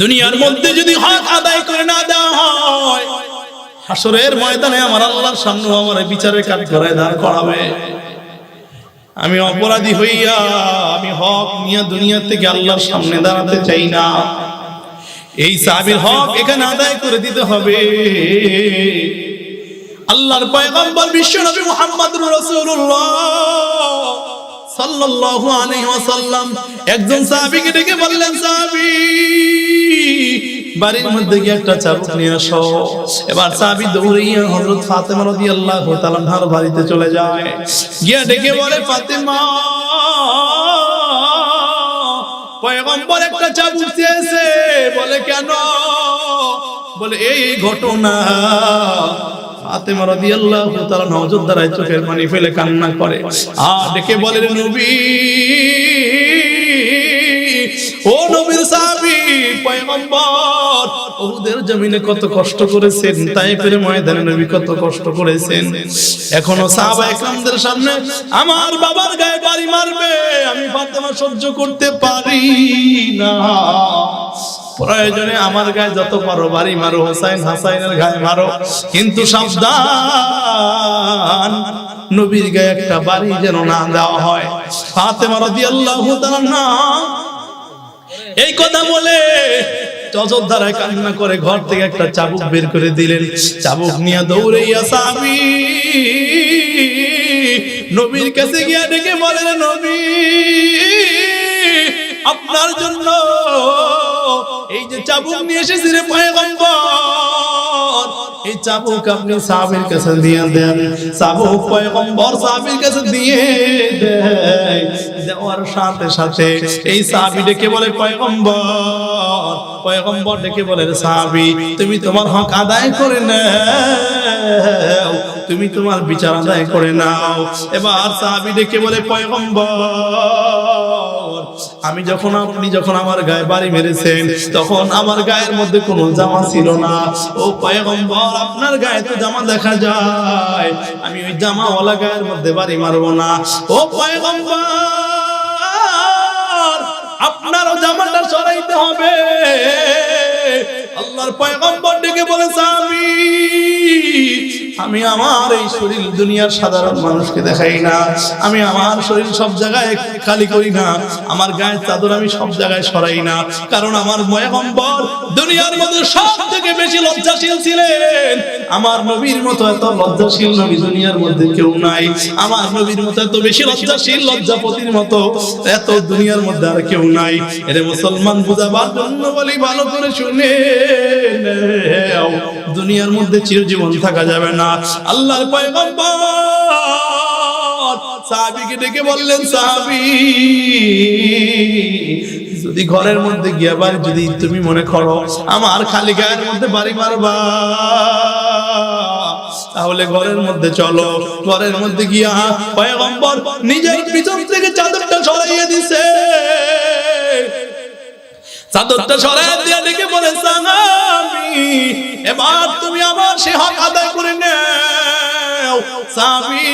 দুনিয়ার মধ্যে যদি হক আদায় করে না দেওয়া হয় হাসরের ময়দানে আমার আল্লাহর সামনে আমার বিচারের কাজ করে দাঁড় করাবে। আমি অপরাধী হইয়া আমি হক নিয়ে দুনিয়া থেকে আল্লাহর সামনে দাঁড়াতে চাই না। এই সাহাবীর হক এখানে আদায় করে দিতে হবে। আল্লাহর পয়গম্বর বিশ্ব নবী মুহাম্মদুর রাসূলুল্লাহ। সাল্লাল্লাহু আলাইহি ওয়াসাল্লাম। একজন সাহাবীকে ডেকে বললেন, সাহাবী, বাড়ির মধ্যে গিয়ে একটা চাবুক নিয়ে আসো। এবার সাহাবী দৌড়িয়ে হযরত ফাতেমা রাদিয়াল্লাহু তাআলা বাড়িতে চলে যায়। গিয়া ডেকে বলে, ফাতেমা, পয়গম্বর একটা চাবুক চেয়েছে। বলে, কেন? বলে, এই ঘটনা ফাতেমা রাদিয়াল্লাহু তাআলা নজর দ্বারাই চোখের পানি ফেলে কান্না করে। আ দেখে বলেন নবী, ও নবীর সাহাবী পয়গম্বর জমিনে কত কষ্ট করেছেন, তাইফের ময়দানে নবী কত কষ্ট করেছেন। এখনও সাহাবা একরামদের সামনে আমার বাবার গায়ে বাড়ি মারবে, আমি ফাতেমা সহ্য করতে পারি না। প্রয়োজনে আমার গায়ে যত পারো বাড়ি মারো, হোসাইন হাসাইনের গায়ে মারো, কিন্তু সাবধান, নবীর গায়ে একটা বাড়ি যেন না দেওয়া হয়। ফাতেমা রাদিয়াল্লাহু তাআলা না এই কথা বলে দ্বারায় কান্না করে ঘর থেকে একটা চাবুক বের করে দিলেন। চাবুক নিয়ে দৌড়াইয়া আমি। নবীর কাছে গিয়া ডেকে বলেন, নবী, আপনার জন্য এই যে চাবুক নিয়ে এসেছি রে পয়গম্বর, এই চাবুক আপনি সাহাবীর কাছে দিয়ে দেন। চাবুক পয়গম্বর কাছে দিয়ে দেওয়ার সাথে সাথে এই সাহাবী ডেকে বলে, পয়গম্বর পয়গম্বর ডেকে বলে সাহাবী, তুমি তোমার হক আদায় করে নাও। তুমি তোমার বিচার আদায় করে নাও। এবার সাহাবী ডেকে বলে, পয়গম্বর আমি যখন আপনি যখন আমার গায়ে বাড়ি মেরেছেন, তখন আমার গায়ের মধ্যে কোনো জামা ছিল না। ও পয়গম্বর, আপনার গায়ে তো জামা দেখা যায়। আমি ওই জামাওয়ালা গায়ের মধ্যে বাড়ি মারবো না। ও পয়গম্বর, আপনারও জামাটা সরাইতে হবে। আল্লাহর পয়গম্বর ডেকে বলেছে আমি আমি আমার এই শরীর দুনিয়ার সাধারণ মানুষকে দেখাই না। আমি আমার শরীর সব জায়গায় খালি করি না। আমার গায়ের চাদর আমি সব জায়গায় সরাই না। কারণ আমার পয়গম্বর দুনিয়ার মধ্যে সব থেকে বেশি লজ্জাশীল ছিলেন। আমার নবীর মতো এত লজ্জাশীল নবী দুনিয়ার মধ্যে কেউ নাই। আমার নবীর মতো এত বেশি লজ্জাশীল লজ্জাপতির মতো এত দুনিয়ার মধ্যে আর কেউ নাই। এরে মুসলমান বুঝাবার জন্য বলি, ভালো করে শুনে দুনিয়ার মধ্যে চিরজীবন থাকা যাবে না। আল্লাহর পয়গম্বর সাহাবীকে ডেকে বললেন, সাহাবী, যদি ঘরের মধ্যে গিয়া বাড়ি যদি তুমি মনে করো আমার খালি গায়ের মধ্যে বাড়ি মারবা, তাহলে ঘরের মধ্যে চলো। ঘরের মধ্যে গিয়া পয়গম্বর নিজের পিছন থেকে চাদরটা সরাইয়া দিছে। চাদরটা সরাইয়া দিয়ে বলে সাহাবী এবার তুমি আমার সে হক আদায় করে নাও। সাহাবী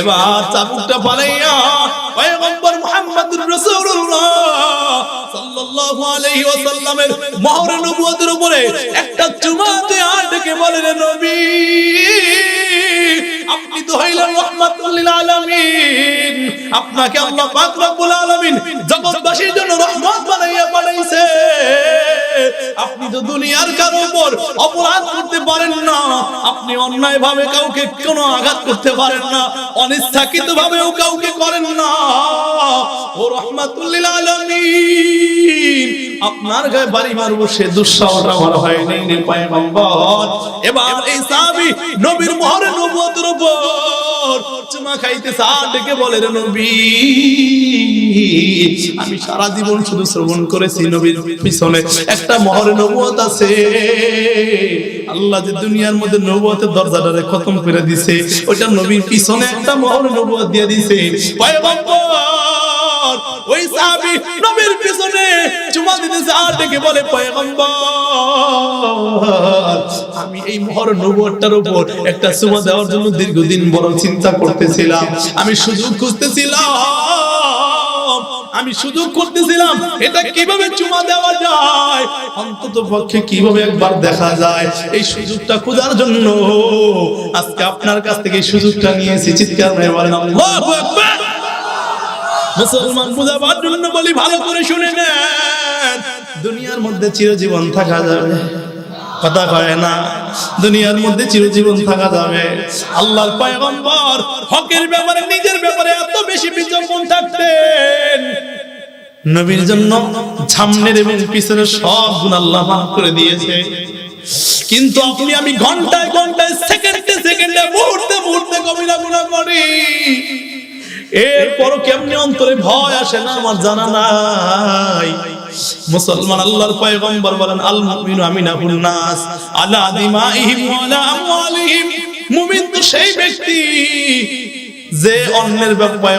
এবার চাবুকটা পালাইয়া পয়গম্বর মুহাম্মদুর রাসূলুল্লাহ সাল্লাল্লাহু আলাইহি ওয়াসাল্লামের মোহর নবুয়তের উপরে একটা চুমা দিয়ে ডেকে বলেন নবী আপনি তো হইলেন রহমাতুল আলামিন আপনাকে আল্লাহ পাক রব্বুল আলামিন জগৎবাসীর জন্য রহমত বানাইয়া পাঠাইছে। আপনি তো দুনিয়ার কারও উপর অপরাধ করতে পারেন না। আপনি অন্যায় ভাবে কাউকে কোনো আঘাত করতে পারেন না। অনিচ্ছাকৃত ভাবেও কাউকে করেন না। ও রহমাতুল্লিল আলামিন। আপনার গায়ে বাড়ি মারবো, সে দুঃসাহসটা আমার হয় নাই রে পয়গম্বর। এবার এই সাহাবী নবীর মোহরে নবুয়তের উপর চুমা খাইতে সার ডেকে বলে, রে নবী, আমি সারা জীবন শুধু শ্রবণ করেছি নবীর পিছনে। একটা মহরে নবুয়ত আছে। আল্লাহ যে দুনিয়ার মধ্যে নবুয়তের দরজাটারে খতম করে দিছে, ওইটা নবীর পিছনে একটা মহরে নবুয়ত দিয়ে দিছে। ওই সাহাবী নবীর পিছনে চুমা দিতেছে, আর ডেকে বলে, পয়গম্বর, আমি এই মহর নবুয়তটার উপর একটা চুমা দেওয়ার জন্য দীর্ঘদিন বড় চিন্তা করতেছিলাম। আমি সুযোগ খুঁজতেছিলাম। আমি সুযোগ করতেছিলাম এটা কীভাবে চুমা দেওয়া যায়? অন্তত পক্ষে কীভাবে একবার দেখা যায়? এই সুযোগটা খোঁজার জন্য আজকে আপনার কাছ থেকে সুযোগটা নিয়েছি। চিৎকার মেরে বলেন মুসলমান বুঝাবার জন্য বলি, ভালো করে শুনে নেন। দুনিয়ার মধ্যে চিরজীবন থাকা যাবে কথা কয় না। দুনিয়ার মধ্যে চিরজীবন থাকা যাবে। আল্লাহর পয়গম্বর হকের ব্যাপারে, নিজের ব্যাপারে এত বেশি বিচক্ষণ থাকতেন। নবীর জন্য সামনের এবং পিছনের সব গুণ আল্লাহ মাফ করে দিয়েছে। কিন্তু আপনি, আমি ঘন্টায় ঘন্টায়, সেকেন্ডে সেকেন্ডে, মুহূর্তে মুহূর্তে কবিরা গুণা করি। এরপরও কেমনি অন্তরে ভয় আসে না, আমার জানা নাই। মুসলমান আল্লাহর পয়গম্বর বলেন, আল মুমিনু আমিনাহুন নাস আলা দিমাইহিম ওয়া আমওয়ালিহিম। মুমিন তো সেই ব্যক্তি। যে অন্যের ব্যাপারে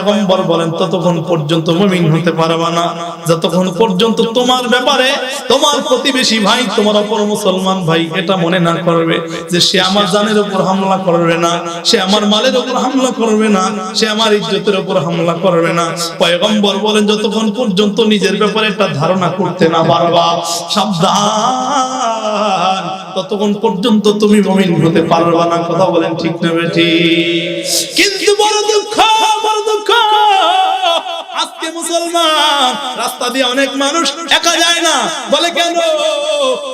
বলেন, ততক্ষণ পর্যন্ত মুমিন হতে পারবে না। যতক্ষণ পর্যন্ত তোমার ব্যাপারে তোমার প্রতিবেশী ভাই, তোমার অপর মুসলমান ভাই এটা মনে না করবে যে সে আমার জানের উপর হামলা করবে না, সে আমার মালের উপর হামলা করবে না, সে আমার ইজ্জতের উপর হামলা করবে না। পয়গম্বর বলেন, যতক্ষণ পর্যন্ত নিজের ব্যাপারে একটা ধারণা করতে না পারবা, সাবধান। ততক্ষণ পর্যন্ত তুমি মমিন হতে পারবে না। কথা বলেন ঠিক না বেঠি। কিন্তু বড় দুঃখ আজকে মুসলমান, রাস্তা দিয়ে অনেক মানুষ একা যায় না। বলে কেন?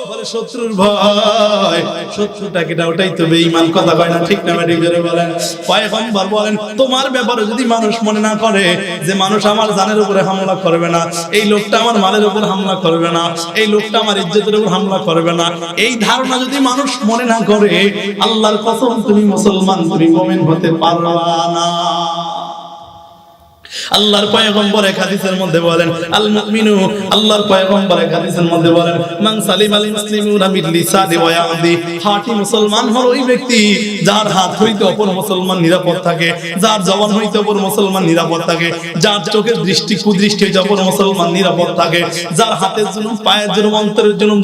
বলে, শত্রুর ভয় শত্রুটা কেটা ওটাই তো বেঈমান। কথা কয় না ঠিক না বেঠি জোরে বলেন। পয়গম্বর বলেন, তোমার ব্যাপারে যদি মানুষ মনে না করে যে মানুষ আমার জানের উপরে হামলা করবে না, এই লোকটা আমার মালের উপর হামলা করবে না, এই লোকটা আমার ইজ্জতের উপর হামলা করবে না, এই ধারণা যদি মানুষ মনে না করে, আল্লাহর কসম তুমি মুসলমান, তুমি মুমিন হতে পারবা না। আল্লাহর পয়গম্বর এক হাদিসের মধ্যে বলেন আল মুমিনু আল্লাহর পয়গম্বর এক হাদিসের মধ্যে বলেন, মান সালিম আল মুসলিমুনা মিন লিসানি ওয়া ইয়াদি খাঁটি মুসলমান হলো ওই ব্যক্তি যার হাত হইতে অপর মুসলমান নিরাপদ থাকে, যার জবান হইতে অপর মুসলমান নিরাপদ থাকে, যার চোখের দৃষ্টি কুদৃষ্টি হইতে অপর মুসলমান নিরাপদ থাকে, যার হাতের জুলুম, পায়ের জুলুম, অন্তরের জুলুম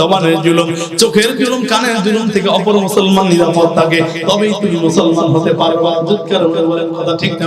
জবানের জুলুম, চোখের জুলুম, কানের জুলুম থেকে অপর মুসলমান নিরাপদ থাকে। তবেই তুমি মুসলমান হতে পারবা। যুৎকার বলেন, কথা ঠিক না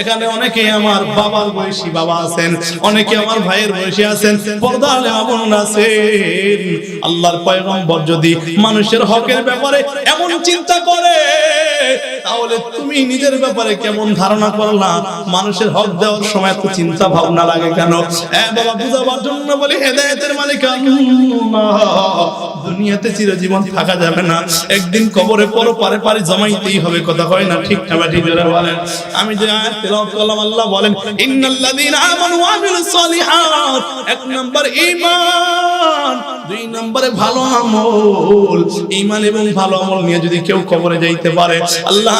এখানে অনেকে আমার বাবার বয়সী বাবা আছেন অনেকে আমার ভাইয়ের বয়সী আছেন, পর্দা আলে আমন আছেন। আল্লাহর পয়গম্বর যদি মানুষের হকের ব্যাপারে এমন চিন্তা করে, তাহলে তুমি নিজের ব্যাপারে কেমন ধারণা করলা? মানুষের হক দেওয়ার সময় এত চিন্তা ভাবনা লাগে কেন? বাবা, বুঝাবার জন্য বলি, হেদায়েতের মালিক দুনিয়াতে চিরজীবন থাকা যাবে না। একদিন কবরে পরো পারে পারে জমাইতেই হবে, কথা হয় না ঠিক না ঠিক বলেন। আমি যে আয়াত আল্লাহ বলেন এক নাম্বার দুই নম্বরে ভালো আমল। এবং ভালো আমল নিয়ে যদি কেউ যাইতে পারে, আল্লাহ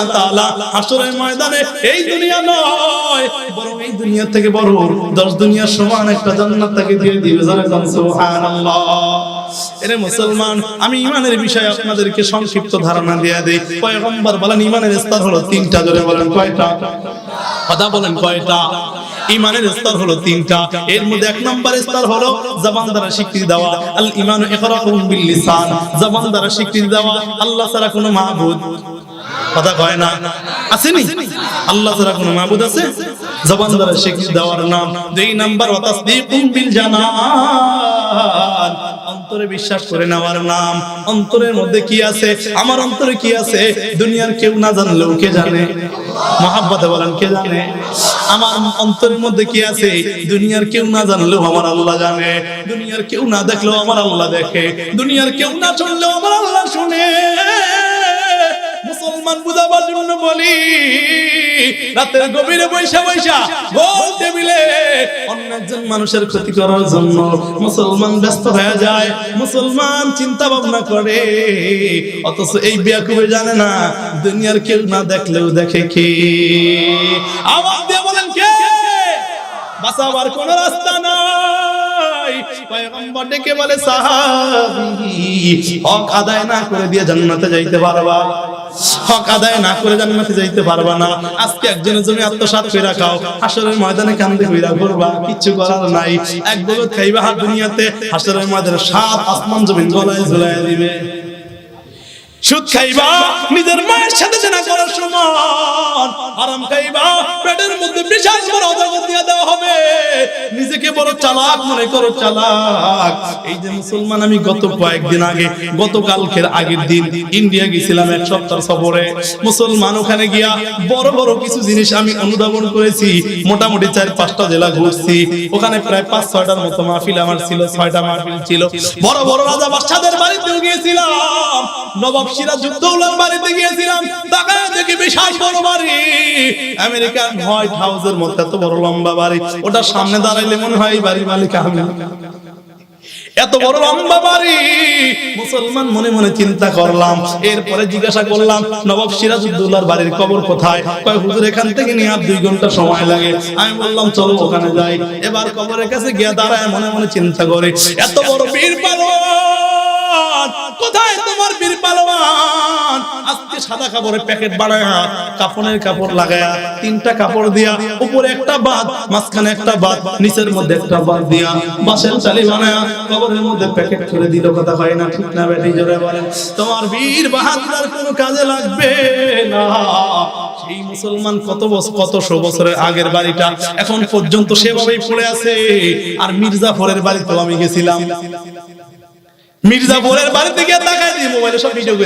ময়দানে এই দুনিয়া নয়, বরং এই দুনিয়া থেকে বড় দশ দুনিয়ার সমান একটা জান্নাত তাকে দিয়ে দিবে। এরে মুসলমান, আমি ইমানের বিষয়ে আপনাদেরকে সংক্ষিপ্ত ধারণা দিয়ে দেই। পয়গম্বর বলেন ইমানের স্তর হলো তিনটা। জোরে বলেন, কয়টা? কথা বলেন কয়টা? ইমানের স্তর হলো তিনটা। এর মধ্যে এক নম্বর স্তর হলো জবান দ্বারা স্বীকৃতি দেওয়া। আল ইমানু ইকরারুন বিল লিসান। জবান দ্বারা স্বীকৃতি দেওয়া। আল্লাহ ছাড়া কোনো মাবুদ কথা কয় না। আসেনি? আল্লাহ ছাড়া কোনো মাবুদ আছে? জবান দ্বারা স্বীকৃতি দেওয়ার নাম। দুই নাম্বার, ওয়া তাসদীকুম বিল জানান। অন্তরে বিশ্বাস করে নেওয়ার নাম। অন্তরের মধ্যে কি আছে? আমার অন্তরে কি আছে? দুনিয়ার কেউ না জানলেও কে জানে? মহাব্বতে বলেন, কে জানে? আমার অন্তরের মধ্যে কি আছে? দুনিয়ার কেউ না জানলেও আমার আল্লাহ জানে। দুনিয়ার কেউ না দেখলেও আমার আল্লাহ দেখে। দুনিয়ার কেউ না শুনলেও আমার আল্লাহ শুনে। মুসলমান বুঝাবার জন্য বলি, রাতের গভীরে বৈশা বৈশা গোল টেবিলে অন্য একজন মানুষের ক্ষতি করার জন্য মুসলমান ব্যস্ত হয়ে যায়, মুসলমান চিন্তা ভাবনা করে। অথচ এই বিয়াকুবে জানে না, দুনিয়ার কেউ না দেখলেও দেখে কে। আওয়াজ দিয়ে বলেন কে? বাঁচাবার কোন রাস্তা পয়গম্বর ডেকে বলে, সাহাবী, হক আদায় না করে দিয়ে জান্নাতে যাইতে পারবা। হক আদায় না করে জান্নাতে যাইতে পারবা না। আজকে একজনের জমি আত্মসাৎ করে রাখাও হাসরের ময়দানে কান্দে কইরা করবা কিছু করার নাই। এক বগত খাইবা হাত দুনিয়াতে, হাসরের ময়দানে সাত আসমান জমিন গলায় ঝুলাইয়া দিবে। সুদ খাইবা, নিজের মায়ের সাথে জেনা করার সমান আরাম খাইবা। পেটের মধ্যে বিশাল বড় অজগর দিয়ে দেওয়া হবে। নিজেকে বড় চালাক মনে করো, চালাক। এই যে মুসলমান, আমি গত কয়েকদিন আগে, গতকালকের আগের দিন ইন্ডিয়া গেছিলাম এক সপ্তাহ সফরে। মুসলমান ওখানে গিয়া বড় বড় কিছু জিনিস আমি অনুধাবন করেছি। মোটামুটি চার, পাঁচটা জেলা ঘুরছি। ওখানে প্রায় পাঁচ, ছয়টার মতো মাহফিল আমার ছিল, ছয়টা মাহফিল ছিল। বড় বড় রাজা বাদশাদের বাড়িতেও গিয়েছিলাম। নবাব সিরাজউদ্দৌলার বাড়িতে গিয়েছিলাম। তাকায় দেখি বিশাল বড় বাড়ি। আমেরিকান হোয়াইট হাউসের মধ্যে এত বড় লম্বা বাড়ি, ওটা সামনে দাঁড়াইলে মনে হয় বাড়ির মালিক আমি। এত বড় লম্বা বাড়ি, মুসলমান মনে মনে চিন্তা করলাম। এরপরে জিজ্ঞাসা করলাম, নবাব সিরাজউদ্দৌলার বাড়ির কবর কোথায়? কয়, হুজুর, এখান থেকে নিয়ে আর দুই ঘণ্টা সময় লাগে। আমি বললাম, চলো, ওখানে যাই। এবার কবরের কাছে গিয়ে দাঁড়ায় মনে মনে চিন্তা করে, এত বড় বীর পালোয়ান, কোথায় তোমার বীর পালোয়ান? আজকে সাদা কাপড়ের প্যাকেট বানায় কাপড়ের কাপড় লাগায়া, তিনটা কাপড় দিয়া, উপরে একটা বাদ, মাঝখানে একটা বাদ, নিচের মধ্যে একটা বাদ দিয়া বাসের চালি বানায়া, কবরের মধ্যে প্যাকেট করে দিল, কথা হয় না ঠিক না বেটি, জোরে বলেন তোমার বীর বাহাদুর কোনো কাজে লাগবে না। সেই মুসলমান কত বছর কতশো বছরের আগের বাড়িটা, এখন পর্যন্ত সেভাবেই পড়ে আছে। আর মির্জাফরের বাড়িতেও আমি গেছিলাম। মির্জাফরের বাড়িতে গিয়ে তাকাই দিয়ে মোবাইলে সব ভিডিও